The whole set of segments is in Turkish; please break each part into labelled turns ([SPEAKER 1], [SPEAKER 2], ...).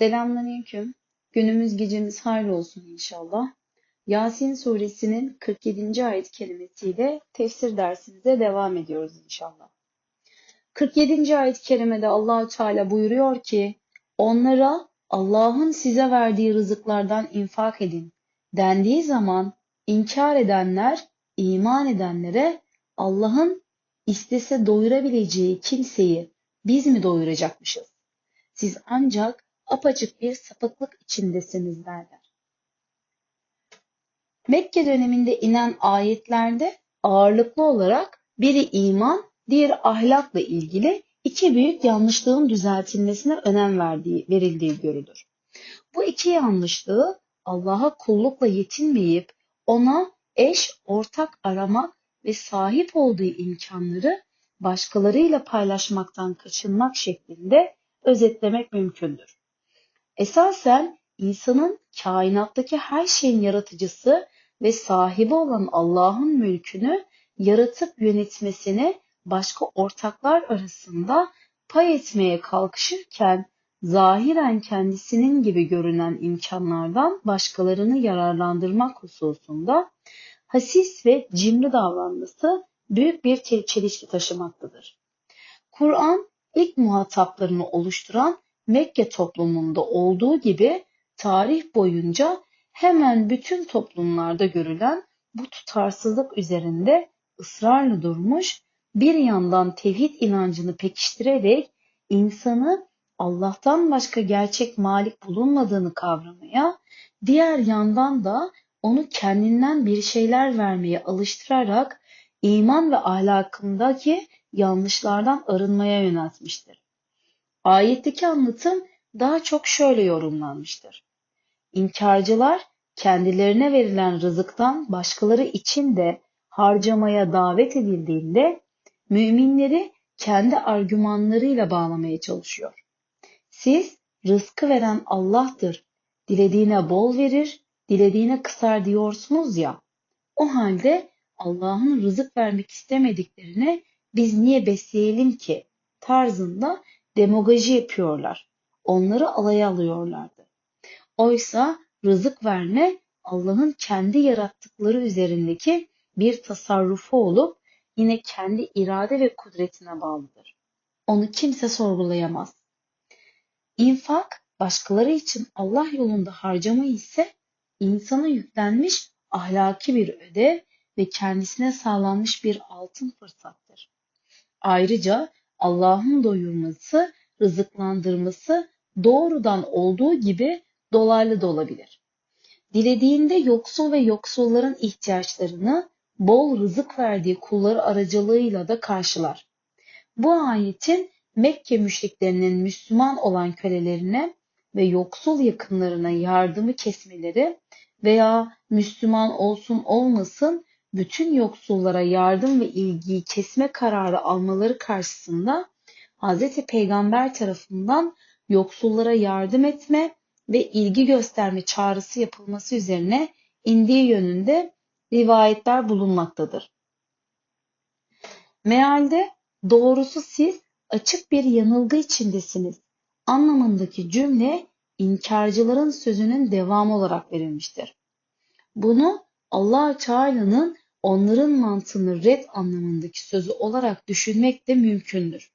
[SPEAKER 1] Selamünaleyküm. Günümüz gecemiz hayırlı olsun inşallah. Yasin suresinin 47. ayet kelimesiyle tefsir dersimize devam ediyoruz inşallah. 47. ayet kerimede Allahü Teala buyuruyor ki onlara Allah'ın size verdiği rızıklardan infak edin dendiği zaman inkar edenler iman edenlere Allah'ın istese doyurabileceği kimseyi biz mi doyuracakmışız? Siz ancak apaçık bir sapıklık içindesiniz derler. Mekke döneminde inen ayetlerde ağırlıklı olarak biri iman, diğeri ahlakla ilgili iki büyük yanlışlığın düzeltilmesine önem verdiği, verildiği görülür. Bu iki yanlışlığı Allah'a kullukla yetinmeyip ona eş, ortak aramak ve sahip olduğu imkanları başkalarıyla paylaşmaktan kaçınmak şeklinde özetlemek mümkündür. Esasen insanın kainattaki her şeyin yaratıcısı ve sahibi olan Allah'ın mülkünü yaratıp yönetmesini başka ortaklar arasında pay etmeye kalkışırken zahiren kendisinin gibi görünen imkanlardan başkalarını yararlandırmak hususunda hasis ve cimri davranması büyük bir çelişki taşımaktadır. Kur'an ilk muhataplarını oluşturan Mekke toplumunda olduğu gibi tarih boyunca hemen bütün toplumlarda görülen bu tutarsızlık üzerinde ısrarlı durmuş, bir yandan tevhid inancını pekiştirerek insanı Allah'tan başka gerçek malik bulunmadığını kavramaya, diğer yandan da onu kendinden bir şeyler vermeye alıştırarak iman ve ahlakındaki yanlışlardan arınmaya yöneltmiştir. Ayetteki anlatım daha çok şöyle yorumlanmıştır. İnkarcılar kendilerine verilen rızıktan başkaları için de harcamaya davet edildiğinde müminleri kendi argümanlarıyla bağlamaya çalışıyor. Siz rızkı veren Allah'tır. Dilediğine bol verir, dilediğine kısar diyorsunuz ya. O halde Allah'ın rızık vermek istemediklerine biz niye besleyelim ki tarzında demagoji yapıyorlar. Onları alaya alıyorlardı. Oysa rızık verme Allah'ın kendi yarattıkları üzerindeki bir tasarrufu olup yine kendi irade ve kudretine bağlıdır. Onu kimse sorgulayamaz. İnfak başkaları için Allah yolunda harcama ise insana yüklenmiş ahlaki bir ödev ve kendisine sağlanmış bir altın fırsattır. Ayrıca Allah'ın doyurması, rızıklandırması doğrudan olduğu gibi dolaylı da olabilir. Dilediğinde yoksul ve yoksulların ihtiyaçlarını bol rızık verdiği kulları aracılığıyla da karşılar. Bu ayetin Mekke müşriklerinin Müslüman olan kölelerine ve yoksul yakınlarına yardımı kesmeleri veya Müslüman olsun olmasın bütün yoksullara yardım ve ilgiyi kesme kararı almaları karşısında Hz. Peygamber tarafından yoksullara yardım etme ve ilgi gösterme çağrısı yapılması üzerine indiği yönünde rivayetler bulunmaktadır. Mealde doğrusu siz açık bir yanılgı içindesiniz anlamındaki cümle inkarcıların sözünün devamı olarak verilmiştir. Bunu Allah Teala'nın onların mantığını red anlamındaki sözü olarak düşünmek de mümkündür.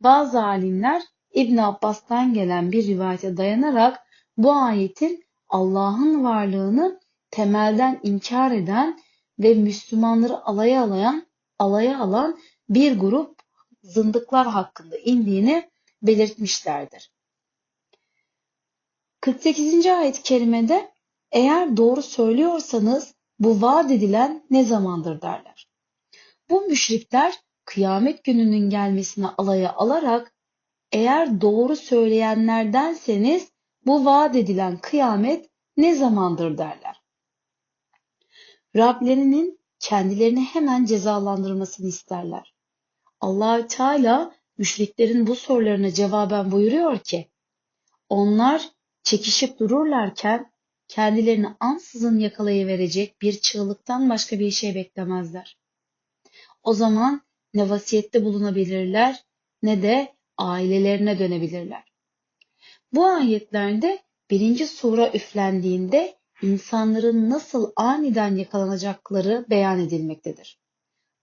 [SPEAKER 1] Bazı alimler İbn Abbas'tan gelen bir rivayete dayanarak bu ayetin Allah'ın varlığını temelden inkar eden ve Müslümanları alaya alayan, alaya alan bir grup zındıklar hakkında indiğini belirtmişlerdir. 48. ayet-i kerimede eğer doğru söylüyorsanız bu vaat edilen ne zamandır derler. Bu müşrikler kıyamet gününün gelmesine alaya alarak eğer doğru söyleyenlerdenseniz bu vaat edilen kıyamet ne zamandır derler. Rablerinin kendilerini hemen cezalandırmasını isterler. Allahü Teala müşriklerin bu sorularına cevaben buyuruyor ki onlar çekişip dururlarken kendilerini ansızın yakalayıverecek bir çığlıktan başka bir şey beklemezler. O zaman ne vasiyette bulunabilirler ne de ailelerine dönebilirler. Bu ayetlerde birinci sura üflendiğinde insanların nasıl aniden yakalanacakları beyan edilmektedir.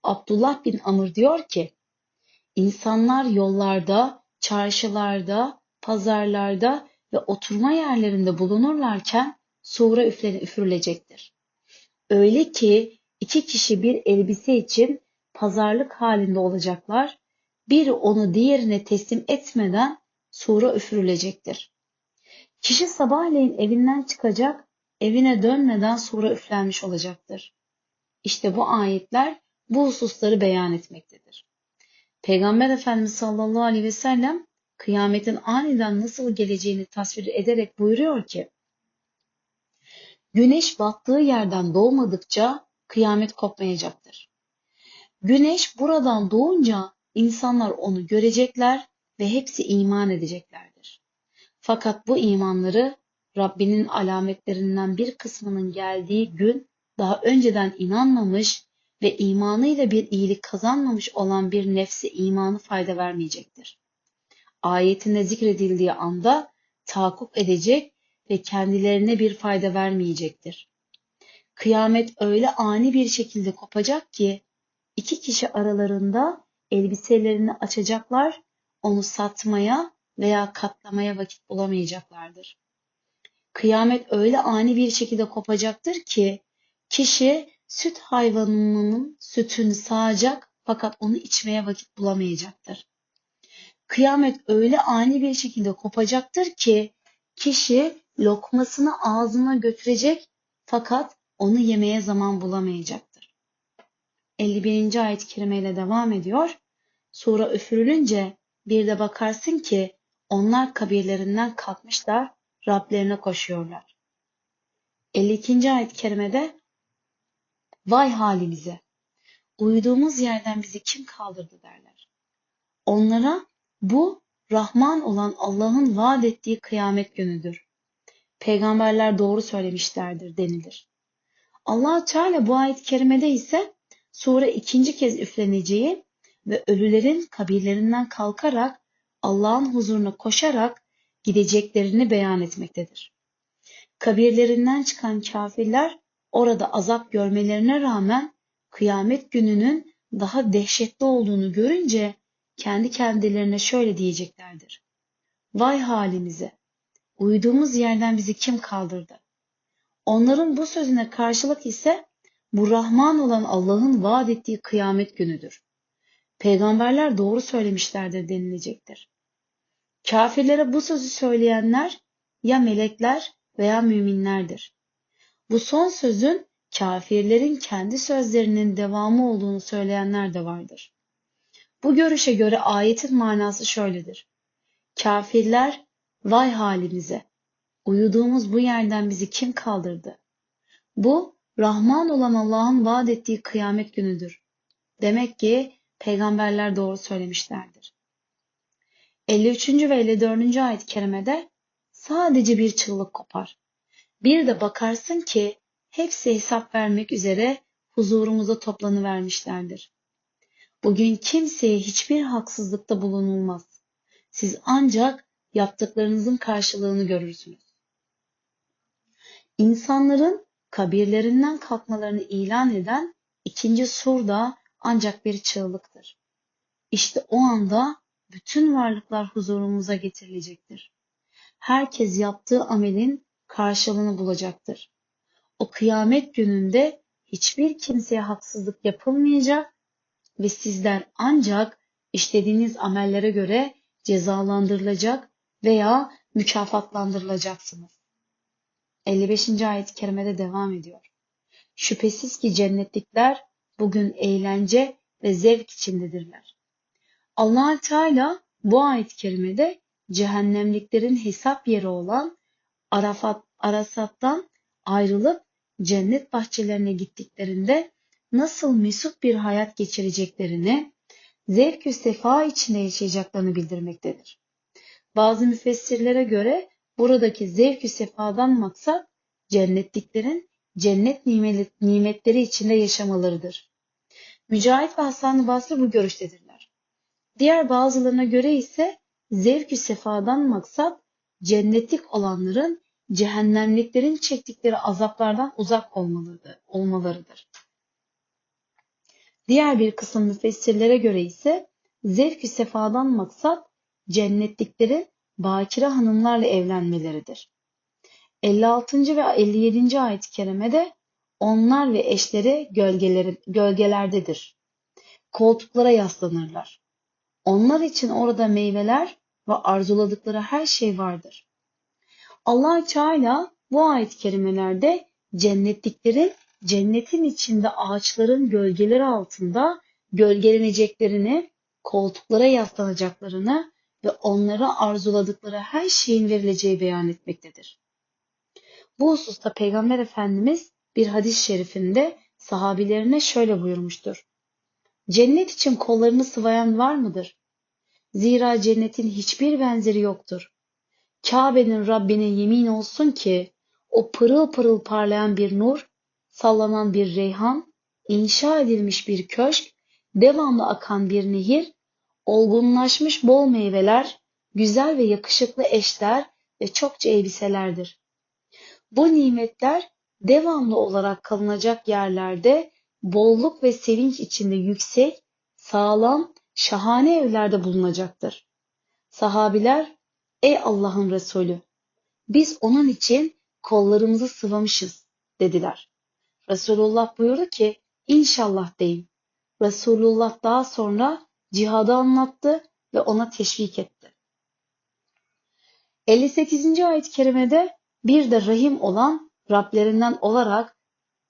[SPEAKER 1] Abdullah bin Amr diyor ki, insanlar yollarda, çarşılarda, pazarlarda ve oturma yerlerinde bulunurlarken sura üfürülecektir. Öyle ki iki kişi bir elbise için pazarlık halinde olacaklar, biri onu diğerine teslim etmeden sura üfürülecektir. Kişi sabahleyin evinden çıkacak, evine dönmeden sura üflenmiş olacaktır. İşte bu ayetler bu hususları beyan etmektedir. Peygamber Efendimiz sallallahu aleyhi ve sellem kıyametin aniden nasıl geleceğini tasvir ederek buyuruyor ki, Güneş battığı yerden doğmadıkça kıyamet kopmayacaktır. Güneş buradan doğunca insanlar onu görecekler ve hepsi iman edeceklerdir. Fakat bu imanları Rabbinin alametlerinden bir kısmının geldiği gün daha önceden inanmamış ve imanıyla bir iyilik kazanmamış olan bir nefsi imanı fayda vermeyecektir. Ayetinde zikredildiği anda tahakkuk edecek ve kendilerine bir fayda vermeyecektir. Kıyamet öyle ani bir şekilde kopacak ki iki kişi aralarında elbiselerini açacaklar, onu satmaya veya katlamaya vakit bulamayacaklardır. Kıyamet öyle ani bir şekilde kopacaktır ki kişi süt hayvanının sütünü sağacak fakat onu içmeye vakit bulamayacaktır. Kıyamet öyle ani bir şekilde kopacaktır ki kişi lokmasını ağzına götürecek fakat onu yemeye zaman bulamayacaktır. 51. ayet-i kerimeyle devam ediyor. Sura üfürülünce bir de bakarsın ki onlar kabirlerinden kalkmışlar, Rablerine koşuyorlar. 52. ayet-i kerimede Vay halimize! Uyuduğumuz yerden bizi kim kaldırdı derler. Onlara bu Rahman olan Allah'ın vaat ettiği kıyamet günüdür. Peygamberler doğru söylemişlerdir denilir. allah Teala bu ayet-i kerimede ise sure ikinci kez üfleneceği ve ölülerin kabirlerinden kalkarak Allah'ın huzuruna koşarak gideceklerini beyan etmektedir. Kabirlerinden çıkan kafirler orada azap görmelerine rağmen kıyamet gününün daha dehşetli olduğunu görünce kendi kendilerine şöyle diyeceklerdir. Vay halimize! Uyuduğumuz yerden bizi kim kaldırdı? Onların bu sözüne karşılık ise bu Rahman olan Allah'ın vaat ettiği kıyamet günüdür. Peygamberler doğru söylemişlerdir denilecektir. Kafirlere bu sözü söyleyenler ya melekler veya müminlerdir. Bu son sözün kafirlerin kendi sözlerinin devamı olduğunu söyleyenler de vardır. Bu görüşe göre ayetin manası şöyledir. Kafirler vay halimize, uyuduğumuz bu yerden bizi kim kaldırdı? Bu Rahman olan Allah'ın vaat ettiği kıyamet günüdür. Demek ki peygamberler doğru söylemişlerdir. 53. ve 54. ayet-i kerimede sadece bir çığlık kopar. Bir de bakarsın ki hepsi hesap vermek üzere huzurumuza toplanıvermişlerdir. Bugün kimseye hiçbir haksızlıkta bulunulmaz. Siz ancak yaptıklarınızın karşılığını görürsünüz. İnsanların kabirlerinden kalkmalarını ilan eden ikinci sur da ancak bir çığlıktır. İşte o anda bütün varlıklar huzurumuza getirilecektir. Herkes yaptığı amelin karşılığını bulacaktır. O kıyamet gününde hiçbir kimseye haksızlık yapılmayacak ve sizler ancak işlediğiniz amellere göre cezalandırılacak veya mükafatlandırılacaksınız. 55. ayet-i kerimede devam ediyor. Şüphesiz ki cennetlikler bugün eğlence ve zevk içindedirler. allah Teala bu ayet-i kerimede cehennemliklerin hesap yeri olan Arafat, Arasat'tan ayrılıp cennet bahçelerine gittiklerinde nasıl mesut bir hayat geçireceklerini, zevk-ü sefa içinde yaşayacaklarını bildirmektedir. Bazı müfessirlere göre buradaki zevk-ü sefadan maksat cennetliklerin cennet nimetleri içinde yaşamalarıdır. Mücahit ve Hasan-ı Basri bu görüştedirler. Diğer bazılarına göre ise zevk-ü sefadan maksat cennetlik olanların cehennemliklerin çektikleri azaplardan uzak olmalarıdır. Diğer bir kısım müfessirlere göre ise zevk-i sefadan maksat cennetliklerin bakire hanımlarla evlenmeleridir. 56. ve 57. ayet-i kerimede onlar ve eşleri gölgeleri, gölgelerdedir. Koltuklara yaslanırlar. Onlar için orada meyveler ve arzuladıkları her şey vardır. allah Teala bu ayet-i kerimelerde cennetliklerin cennetin içinde ağaçların gölgeleri altında gölgeleneceklerini, koltuklara yaslanacaklarını ve onlara arzuladıkları her şeyin verileceği beyan etmektedir. Bu hususta Peygamber Efendimiz bir hadis-i şerifinde sahabilerine şöyle buyurmuştur. Cennet için kollarını sıvayan var mıdır? Zira cennetin hiçbir benzeri yoktur. Kabe'nin Rabbine yemin olsun ki o pırıl pırıl parlayan bir nur, sallanan bir reyhan, inşa edilmiş bir köşk, devamlı akan bir nehir, olgunlaşmış bol meyveler, güzel ve yakışıklı eşler ve çokça elbiselerdir. Bu nimetler devamlı olarak kalınacak yerlerde bolluk ve sevinç içinde yüksek, sağlam, şahane evlerde bulunacaktır. Sahabiler, ey Allah'ın Resulü, biz onun için kollarımızı sıvamışız dediler. Resulullah buyurdu ki, inşallah deyin. Resulullah daha sonra cihadı anlattı ve ona teşvik etti. 58. ayet-i kerimede bir de rahim olan Rablerinden olarak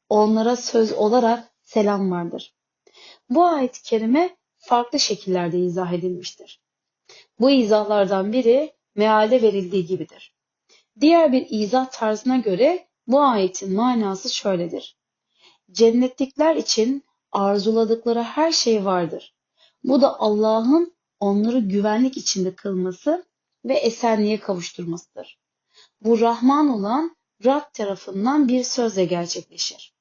[SPEAKER 1] onlara söz olarak selam vardır. Bu ayet-i kerime farklı şekillerde izah edilmiştir. Bu izahlardan biri mealde verildiği gibidir. Diğer bir izah tarzına göre bu ayetin manası şöyledir. Cennetlikler için arzuladıkları her şey vardır. Bu da Allah'ın onları güvenlik içinde kılması ve esenliğe kavuşturmasıdır. Bu Rahman olan Rab tarafından bir sözle gerçekleşir.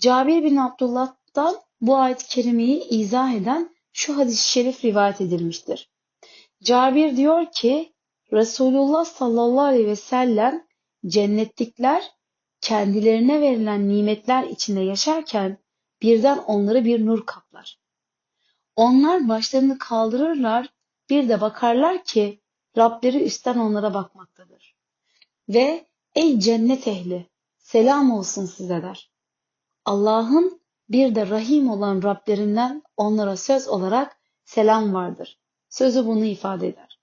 [SPEAKER 1] Cabir bin Abdullah'tan bu ayet-i kerimeyi izah eden şu hadis-i şerif rivayet edilmiştir. Cabir diyor ki Resulullah sallallahu aleyhi ve sellem cennetlikler kendilerine verilen nimetler içinde yaşarken birden onları bir nur kaplar. Onlar başlarını kaldırırlar bir de bakarlar ki Rableri üstten onlara bakmaktadır. Ve ey cennet ehli selam olsun size der. Allah'ın bir de rahim olan Rablerinden onlara söz olarak selam vardır. Sözü bunu ifade eder.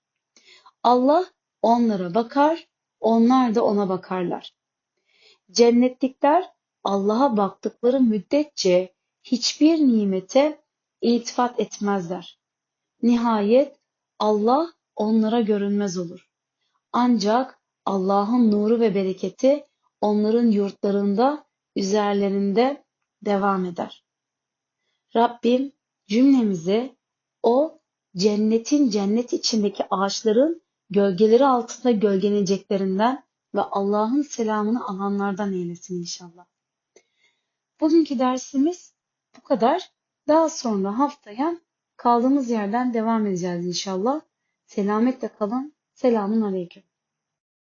[SPEAKER 1] Allah onlara bakar, onlar da ona bakarlar. Cennetlikler Allah'a baktıkları müddetçe hiçbir nimete iltifat etmezler. Nihayet Allah onlara görünmez olur. Ancak Allah'ın nuru ve bereketi onların yurtlarında, üzerlerinde devam eder. Rabbim cümlemizi o cennetin cennet içindeki ağaçların gölgeleri altında gölgeneceklerinden ve Allah'ın selamını alanlardan eylesin inşallah. Bugünkü dersimiz bu kadar. Daha sonra haftaya kaldığımız yerden devam edeceğiz inşallah. Selametle kalın. Selamun Aleyküm.